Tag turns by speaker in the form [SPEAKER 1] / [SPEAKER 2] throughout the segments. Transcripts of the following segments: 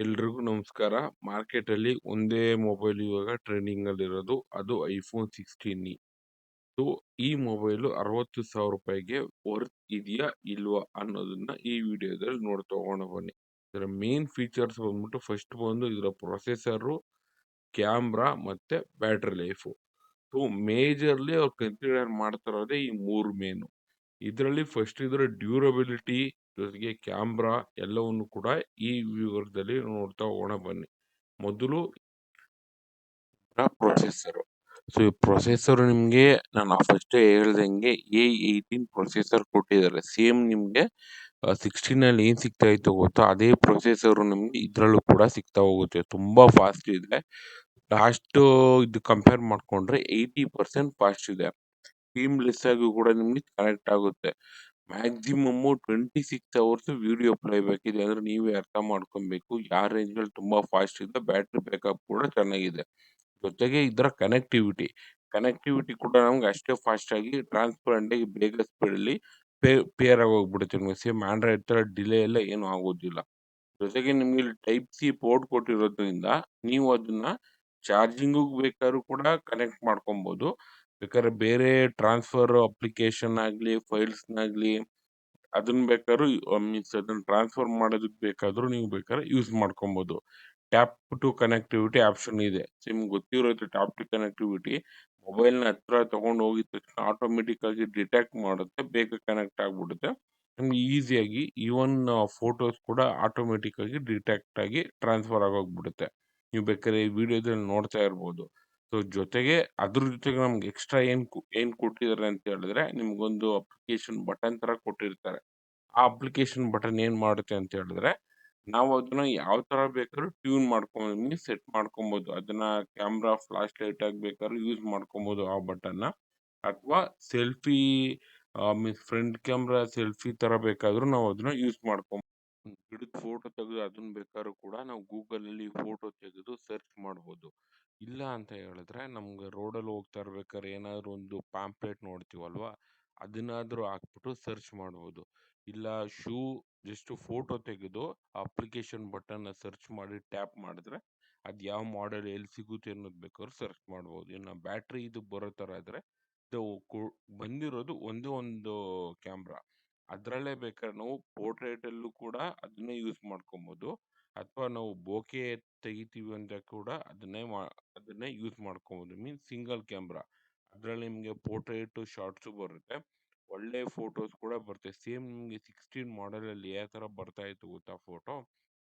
[SPEAKER 1] ಎಲ್ರಿಗೂ ನಮಸ್ಕಾರ. ಮಾರ್ಕೆಟಲ್ಲಿ ಒಂದೇ ಮೊಬೈಲ್ ಇವಾಗ ಟ್ರೆಂಡಿಂಗ್ ಅಲ್ಲಿರೋದು. ಅದು ಐಫೋನ್ 16 ಸೊ, ಈ ಮೊಬೈಲು 60,000 ರೂಪಾಯಿಗೆ ವರ್ತ್ ಇದೆಯಾ? ಇಲ್ವಾ? ಅನ್ನೋದನ್ನ ಈ ವಿಡಿಯೋದಲ್ಲಿ ನೋಡ್ ತಗೊಂಡು ಬನ್ನಿ. ಇದರ ಮೇನ್ ಫೀಚರ್ಸ್ ಬಂದ್ಬಿಟ್ಟು ಫಸ್ಟ್ ಬಂದು ಇದರ ಪ್ರೊಸೆಸರು, ಕ್ಯಾಮ್ರಾ ಮತ್ತೆ ಬ್ಯಾಟ್ರಿ ಲೈಫು. ಸೊ, ಮೇಜರ್ಲಿ ಅವ್ರು ಕನ್ಸಿಡರ್ ಮಾಡ್ತಾ ಇರೋದೇ ಈ ಮೂರು ಮೇನು. ಇದರಲ್ಲಿ ಫಸ್ಟ್ ಇದರ ಡ್ಯೂರಬಿಲಿಟಿ ಜೊತೆಗೆ ಕ್ಯಾಮ್ರಾ ಎಲ್ಲವನ್ನು ಕೂಡ ಈ ವಿವರದಲ್ಲಿ ನೋಡ್ತಾ ಹೋಗೋಣ ಬನ್ನಿ. ಮೊದಲು ಪ್ರೊಸೆಸರು. ಸೊ, ಈ ಪ್ರೊಸೆಸರ್ ನಿಮಗೆ ನಾನು ಫಸ್ಟೇ ಹೇಳ್ದಂಗೆ ಎ18 ಪ್ರೊಸೆಸರ್ ಕೊಟ್ಟಿದ್ದಾರೆ. ಸೇಮ್ ನಿಮ್ಗೆ ಅ 16 ಅಲ್ಲಿ ಏನ್ ಸಿಗ್ತಾ ಇತ್ತು ಗೊತ್ತೋ ಅದೇ ಪ್ರೊಸೆಸರು ನಿಮಗೆ ಇದರಲ್ಲೂ ಕೂಡ ಸಿಗ್ತಾ ಹೋಗುತ್ತೆ. ತುಂಬ ಫಾಸ್ಟ್ ಇದೆ. ಲಾಸ್ಟು ಇದು ಕಂಪೇರ್ ಮಾಡಿಕೊಂಡ್ರೆ ಏಯ್ಟಿ ಪರ್ಸೆಂಟ್ ಫಾಸ್ಟ್ ಇದೆ. ಸೀಮ್ಲೆಸ್ ಆಗಿ ಕೂಡ ನಿಮಗೆ ಕನೆಕ್ಟ್ ಆಗುತ್ತೆ. ಮ್ಯಾಕ್ಸಿಮಮ್ಮು 26 ಅವರ್ಸ್ ವಿಡಿಯೋ ಪ್ಲೇಬ್ಯಾಕ್ ಇದೆ ಅಂದ್ರೆ ನೀವೇ ಅರ್ಥ ಮಾಡ್ಕೊಬೇಕು ಯಾವ ರೇಂಜಲ್ಲಿ ತುಂಬಾ ಫಾಸ್ಟ್ ಇದೆ. ಬ್ಯಾಟ್ರಿ ಬ್ಯಾಕಪ್ ಕೂಡ ಚೆನ್ನಾಗಿದೆ. ಜೊತೆಗೆ ಇದರ ಕನೆಕ್ಟಿವಿಟಿ. ಕನೆಕ್ಟಿವಿಟಿ ಕೂಡ ನಮ್ಗೆ ಅಷ್ಟೇ ಫಾಸ್ಟ್ ಆಗಿ ಟ್ರಾನ್ಸ್ಪರೆಂಟ್ ಆಗಿ ಬೇಗ ಸ್ಪೀಡಲ್ಲಿ ಪೇ, ಪೇರ್ ಹೋಗ್ಬಿಡುತ್ತೆ ನಿಮ್ಗೆ. ಸೇಮ್ ಆಂಡ್ರಾಯ್ಡ್ ತರ ಡಿಲೇ ಎಲ್ಲ ಏನು ಆಗೋದಿಲ್ಲ. ಜೊತೆಗೆ ನಿಮಗೆ ಇಲ್ಲಿ ಟೈಪ್ ಸಿ ಪೋರ್ಟ್ ಕೊಟ್ಟಿರೋದ್ರಿಂದ ನೀವು ಅದನ್ನ ಚಾರ್ಜಿಂಗಿಗೂ ಬೇಕಾದ್ರೂ ಕೂಡ ಕನೆಕ್ಟ್ ಮಾಡ್ಕೊಬಹುದು. ಬೇಕಾದ್ರೆ ಬೇರೆ ಟ್ರಾನ್ಸ್ಫರ್ ಅಪ್ಲಿಕೇಶನ್ ಆಗ್ಲಿ, ಫೈಲ್ಸ್‌ನಾಗ್ಲಿ ಅದನ್ನ ಬೇಕಾದ್ರೂ ಮೀನ್ಸ್ ಅದನ್ನ ಟ್ರಾನ್ಸ್ಫರ್ ಮಾಡೋದಕ್ಕೆ ಬೇಕಾದರೂ ನೀವು ಬೇಕಾದ್ರೆ ಯೂಸ್ ಮಾಡ್ಕೊಬಹುದು. ಟ್ಯಾಪ್ ಟು ಕನೆಕ್ಟಿವಿಟಿ ಆಪ್ಷನ್ ಇದೆ. ನಿಮ್ಗೆ ಗೊತ್ತಿರುತ್ತೆ ಟ್ಯಾಪ್ ಟು ಕನೆಕ್ಟಿವಿಟಿ ಮೊಬೈಲ್‌ನ ಹತ್ರ ತಗೊಂಡು ಹೋಗಿದ ತಕ್ಷಣ ಆಟೋಮೆಟಿಕ್ ಆಗಿ ಡಿಟೆಕ್ಟ್ ಮಾಡುತ್ತೆ. ಬೇಗ ಕನೆಕ್ಟ್ ಆಗ್ಬಿಡುತ್ತೆ. ನಿಮ್ಗೆ ಈಸಿಯಾಗಿ ಈವನ್ ಫೋಟೋಸ್ ಕೂಡ ಆಟೋಮೆಟಿಕ್ ಆಗಿ ಡಿಟೆಕ್ಟ್ ಆಗಿ ಟ್ರಾನ್ಸ್ಫರ್ ಆಗೋಗ್ಬಿಡುತ್ತೆ. ನೀವು ಬೇಕಾದ್ರೆ ಈ ವಿಡಿಯೋದಲ್ಲಿ ನೋಡ್ತಾ ಇರ್ಬೋದು. ಸೊ, ಜೊತೆಗೆ ಅದ್ರ ಜೊತೆಗೆ ನಮ್ಗೆ ಎಕ್ಸ್ಟ್ರಾ ಏನ್ ಕು ಏನ್ ಕೊಟ್ಟಿದ್ದಾರೆ ಅಂತ ಹೇಳಿದ್ರೆ ನಿಮ್ಗೊಂದು ಅಪ್ಲಿಕೇಶನ್ ಬಟನ್ ತರ ಕೊಟ್ಟಿರ್ತಾರೆ. ಆ ಅಪ್ಲಿಕೇಶನ್ ಬಟನ್ ಏನ್ ಮಾಡುತ್ತೆ ಅಂತ ಹೇಳಿದ್ರೆ ನಾವು ಅದನ್ನ ಯಾವ ತರ ಬೇಕಾದ್ರೂ ಟ್ಯೂನ್ ಮಾಡ್ಕೊಂಡು ಸೆಟ್ ಮಾಡ್ಕೊಬಹುದು. ಅದನ್ನ ಕ್ಯಾಮ್ರಾ ಫ್ಲಾಶ್ ಲೈಟ್ ಆಗಿ ಬೇಕಾದ್ರೂ ಯೂಸ್ ಮಾಡ್ಕೊಬಹುದು ಆ ಬಟನ್‌ನ. ಅಥವಾ selfie means front camera selfie ತರ ಬೇಕಾದ್ರೂ ನಾವು ಅದನ್ನ ಯೂಸ್ ಮಾಡ್ಕೊಬಹುದು. ಗಿಡದ ಫೋಟೋ ತೆಗೆದು ಅದನ್ನ ಬೇಕಾದ್ರೂ ಕೂಡ ನಾವು ಗೂಗಲಲ್ಲಿ ಫೋಟೋ ತೆಗೆದು ಸರ್ಚ್ ಮಾಡ್ಬೋದು. ಇಲ್ಲ ಅಂತ ಹೇಳಿದ್ರೆ ನಮ್ಗೆ ರೋಡಲ್ಲಿ ಹೋಗ್ತಾ ಇರ್ಬೇಕಾದ್ರೆ ಏನಾದ್ರು ಒಂದು ಪಾಂಪ್ಲೆಟ್ ನೋಡ್ತೀವಲ್ವಾ? ಅದನ್ನಾದರೂ ಹಾಕ್ಬಿಟ್ಟು ಸರ್ಚ್ ಮಾಡ್ಬೋದು. ಇಲ್ಲ ಶೂ ಜಸ್ಟ್ ಫೋಟೋ ತೆಗೆದು ಅಪ್ಲಿಕೇಶನ್ ಬಟನ್‌ನ ಸರ್ಚ್ ಮಾಡಿ ಟ್ಯಾಪ್ ಮಾಡಿದ್ರೆ ಅದು ಯಾವ ಮಾಡೆಲ್ ಎಲ್ಲಿ ಸಿಗುತ್ತೆ ಅನ್ನೋದು ಬೇಕಾದ್ರೂ ಸರ್ಚ್ ಮಾಡ್ಬೋದು. ಇನ್ನ ಬ್ಯಾಟ್ರಿ ಇದು ಬರೋ ತರ ಇದ್ರೆ ಇದು ಬಂದಿರೋದು ಒಂದೇ ಒಂದು ಕ್ಯಾಮ್ರಾ. ಅದ್ರಲ್ಲೇ ಬೇಕಾದ್ರೆ ನಾವು ಪೋರ್ಟ್ರೇಟ್ ಅಲ್ಲೂ ಕೂಡ ಅದನ್ನೇ ಯೂಸ್ ಮಾಡ್ಕೊಬಹುದು. ಅಥವಾ ನಾವು ಬೋಕೆ ತೆಗಿತೀವಿ ಅಂದರೆ ಕೂಡ ಅದನ್ನೇ ಮಾ, ಅದನ್ನೇ ಯೂಸ್ ಮಾಡ್ಕೊಬೋದು ಮೀನ್ಸ್ ಸಿಂಗಲ್ ಕ್ಯಾಮ್ರಾ. ಅದರಲ್ಲಿ ನಿಮಗೆ ಪೋರ್ಟ್ರೇಟು, ಶಾರ್ಟ್ಸು ಬರುತ್ತೆ. ಒಳ್ಳೆ ಫೋಟೋಸ್ ಕೂಡ ಬರುತ್ತೆ. ಸೇಮ್ ನಿಮಗೆ ಸಿಕ್ಸ್ಟೀನ್ ಮಾಡಲಲ್ಲಿ ಯಾವ ಥರ ಬರ್ತಾ ಇತ್ತು ಗೊತ್ತಾ ಫೋಟೋ?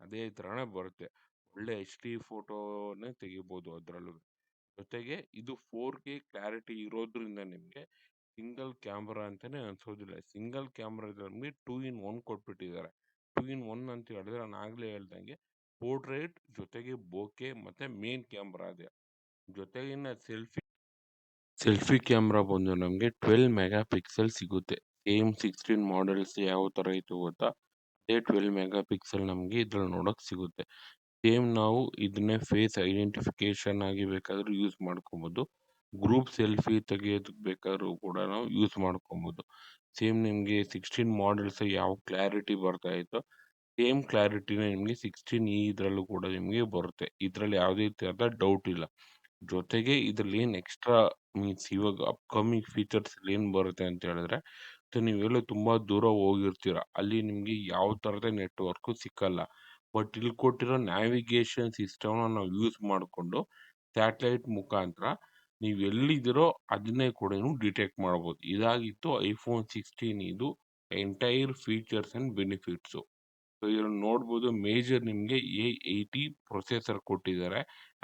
[SPEAKER 1] ಅದೇ ಥರನೇ ಬರುತ್ತೆ. ಒಳ್ಳೆ ಎಚ್.ಡಿ ಫೋಟೋನೇ ತೆಗಿಬೋದು ಅದರಲ್ಲೂ ಜೊತೆಗೆ ಇದು ಫೋರ್ ಕೆ ಕ್ಲಾರಿಟಿ ಇರೋದ್ರಿಂದ ನಿಮಗೆ ಸಿಂಗಲ್ ಕ್ಯಾಮ್ರಾ ಅಂತಲೇ ಅನ್ಸೋದಿಲ್ಲ. ಸಿಂಗಲ್ ಕ್ಯಾಮ್ರಾದಲ್ಲಿ ಟೂ ಇನ್ ಒನ್ ಕೊಟ್ಬಿಟ್ಟಿದ್ದಾರೆ. 2 ಇನ್ ಒನ್ ಅಂತ ಹೇಳಿದ್ರೆ ನಾನು ಆಗ್ಲೇ ಹೇಳ್ದಂಗೆ ಪೋರ್ಟ್ರೇಟ್ ಜೊತೆಗೆ ಬೋಕೆ ಮತ್ತೆ ಮೇನ್ ಕ್ಯಾಮ್ರಾ ಇದೆ. ಜೊತೆಗಿನ ಸೆಲ್ಫಿ ಸೆಲ್ಫಿ ಕ್ಯಾಮ್ರಾ ಬಂದು ನಮಗೆ 12 ಮೆಗಾ ಪಿಕ್ಸೆಲ್ ಸಿಗುತ್ತೆ. ಸೇಮ್ 16 ಮಾಡೆಲ್ಸ್ ಯಾವ ತರ ಇತ್ತು ಗೊತ್ತಾ? ಅದೇ 12 ಮೆಗಾ ಪಿಕ್ಸೆಲ್ ನಮಗೆ ಇದ್ರಲ್ಲಿ ನೋಡಕ್ ಸಿಗುತ್ತೆ. ಸೇಮ್ ನಾವು ಇದನ್ನೇ ಫೇಸ್ ಐಡೆಂಟಿಫಿಕೇಶನ್ ಆಗಿ ಬೇಕಾದರೂ ಯೂಸ್ ಮಾಡ್ಕೊಬೋದು ಗ್ರೂಪ್ ಸೆಲ್ಫಿ ತೆಗೆಯೋದಕ್ಕೆ ಬೇಕಾದ್ರೂ ಕೂಡ ನಾವು ಯೂಸ್ ಮಾಡ್ಕೊಬಹುದು. ಸೇಮ್ ನಿಮಗೆ 16 ಮಾಡೆಲ್ಸ್ ಯಾವ ಕ್ಲಾರಿಟಿ ಬರ್ತಾ ಇತ್ತು, ಸೇಮ್ ಕ್ಲಾರಿಟಿನೇ ನಿಮಗೆ ಸಿಕ್ಸ್ಟೀನ್ ಈ ಇದರಲ್ಲೂ ಕೂಡ ನಿಮಗೆ ಬರುತ್ತೆ. ಇದರಲ್ಲಿ ಯಾವುದೇ ರೀತಿಯಾದ ಡೌಟ್ ಇಲ್ಲ. ಜೊತೆಗೆ ಇದರಲ್ಲಿ ಏನು ಎಕ್ಸ್ಟ್ರಾ ಮೀನ್ಸ್ ಇವಾಗ ಅಪ್ಕಮಿಂಗ್ ಫೀಚರ್ಸ್ ಏನು ಬರುತ್ತೆ ಅಂತ ಹೇಳಿದ್ರೆ ನೀವೆಲ್ಲ ತುಂಬ ದೂರ ಹೋಗಿರ್ತೀರ. ಅಲ್ಲಿ ನಿಮಗೆ ಯಾವ ಥರದ ನೆಟ್ವರ್ಕು ಸಿಕ್ಕಲ್ಲ. ಬಟ್ ಇಲ್ಲಿ ಕೊಟ್ಟಿರೋ ನ್ಯಾವಿಗೇಷನ್ ಸಿಸ್ಟಮ್‌ನ ನಾವು ಯೂಸ್ ಮಾಡಿಕೊಂಡು ಸ್ಯಾಟಲೈಟ್ ಮುಖಾಂತರ ನೀವ್ ಎಲ್ಲಿದ್ದೀರೋ ಅದನ್ನೇ ಕೂಡ ಡಿಟೆಕ್ಟ್ ಮಾಡ್ಬೋದು. ಇದಾಗಿತ್ತು ಐಫೋನ್ 16 ಇದು entire features and benefits. So, ಇದ್ರಲ್ಲಿ ನೋಡ್ಬೋದು ಮೇಜರ್ ನಿಮಗೆ ಎ ಏಯ್ಟಿ ಪ್ರೊಸೆಸರ್ ಕೊಟ್ಟಿದ್ದಾರೆ.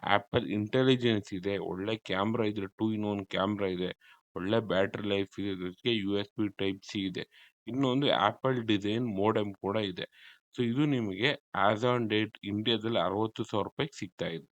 [SPEAKER 1] ಆಪಲ್ ಇಂಟೆಲಿಜೆನ್ಸ್ ಇದೆ. ಒಳ್ಳೆ ಕ್ಯಾಮ್ರಾ ಇದೆ. ಟೂ ಇನ್ ಒನ್ ಕ್ಯಾಮ್ರಾ ಇದೆ. ಒಳ್ಳೆ ಬ್ಯಾಟ್ರಿ ಲೈಫ್ ಇದೆ. ಜೊತೆಗೆ ಯುಎಸ್‌ಬಿ ಟೈಪ್ ಸಿ ಇದೆ. ಇನ್ನೊಂದು ಆಪಲ್ ಡಿಸೈನ್ ಮೋಡೆಮ್ ಕೂಡ ಇದೆ. ಸೊ, ಇದು ನಿಮಗೆ ಆಸ್ ಆನ್ ಡೇಟ್ ಇಂಡಿಯಾದಲ್ಲಿ 60,000 ರೂಪಾಯಿಗೆ ಸಿಗ್ತಾ ಇದೆ.